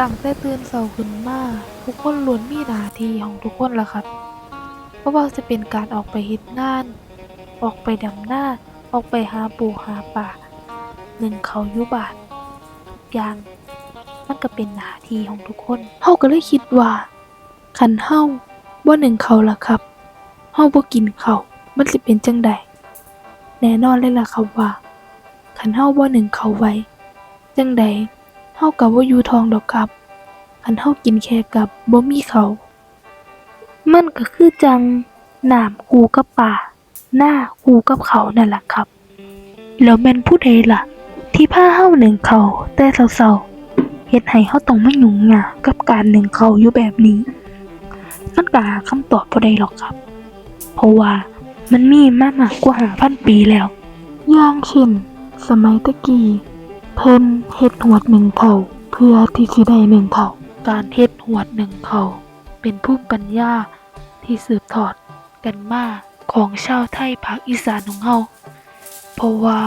ตั้งแต่ตื่นเช้าขึ้นมาทุกคนล้วนมีหน้าที่ของทุกคนล่ะครับบ่ว่าจะเป็นการออกไปเฮ็ดงาน ออกไปดำหน้า ออกไปหาปูหาปลาหนึ่งเขาอยู่บ้านทุกอย่างมันก็เป็นหน้าที่ของทุกคนเฮาก็เลยคิดว่าคันเฮาบ่หนึ่งเขาล่ะครับเฮาบ่กินเขามันสิเป็นจังใดแน่นอนเลยล่ะครับว่าคันเฮาบ่หนึ่งเขาไว้ จังใด เฮาก็บ่อยู่ท้องดอกครับคันเฮากินแค่กับบ่มีเขา มันก็คือจังน้ำคู่กับปลาหน้าคู่กับเขานั่นล่ะครับ แล้วแม่นผู้ใดล่ะ ที่พาเฮาหนึ่งเขาแต่เช้าๆเฮ็ดให้เฮาต้องมายุ่งยากกับการหนึ่งเขาอยู่แบบนี้ มันก็หาคำตอบบ่ได้หรอกครับ เพราะว่ามันมีมามากกว่า5,000ปีแล้ว อย่างเช่นสมัยตะกี้ เพิ่นเฮ็ดหวดหนึ่งเขาเพื่อที่สิได้หนึ่งเขาการเฮ็ดหวดหนึ่งเขาเป็นภูมิปัญญาที่สืบทอดกันมาของชาวไทยภาคอีสานของเฮาเพราะว่า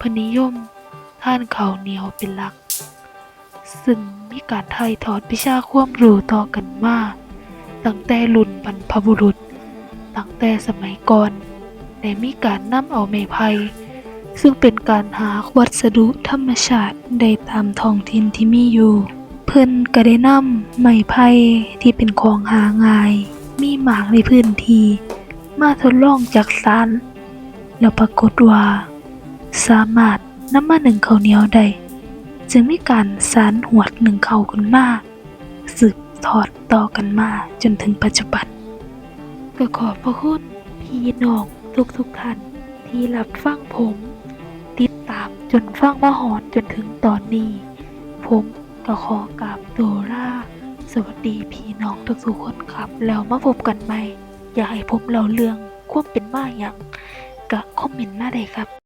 พนนิยมท่านเขาเหนียวเป็นหลัก ซึ่งมีการถ่ายทอดวิชาความรู้ต่อกันมาตั้งแต่รุ่นบรรพบุรุษ ตั้งแต่สมัยก่อน ได้มีการนำเอาไม้ไผ่ ซึ่งเป็นการหาวัสดุธรรมชาติได้ตามท้องถิ่นที่มีอยู่ เพิ่นก็ได้นำไม้ไผ่ที่เป็นของหาง่าย มีหมากในพื้นที่มาทดลองจากสารแล้วปรากฏว่า สามารถนำมาหนึ่งข้าวเหนียวได้จึงมีการสานหวดหนึ่งข้าขึ้นมาสืบทอดต่อกันมาจนถึงปัจจุบัน ก็ขอบพระคุณพี่น้องทุกๆท่านที่รับฟังผม จนฟังมาหอนจนถึงตอนนี้ ผมก็ขอกราบตัวลาสวัสดีพี่น้องทุกๆคนครับ แล้วมาพบกันใหม่ อยากให้ผมเล่าเรื่องความเป็นมาอย่างก็คอมเมนต์มาได้ครับ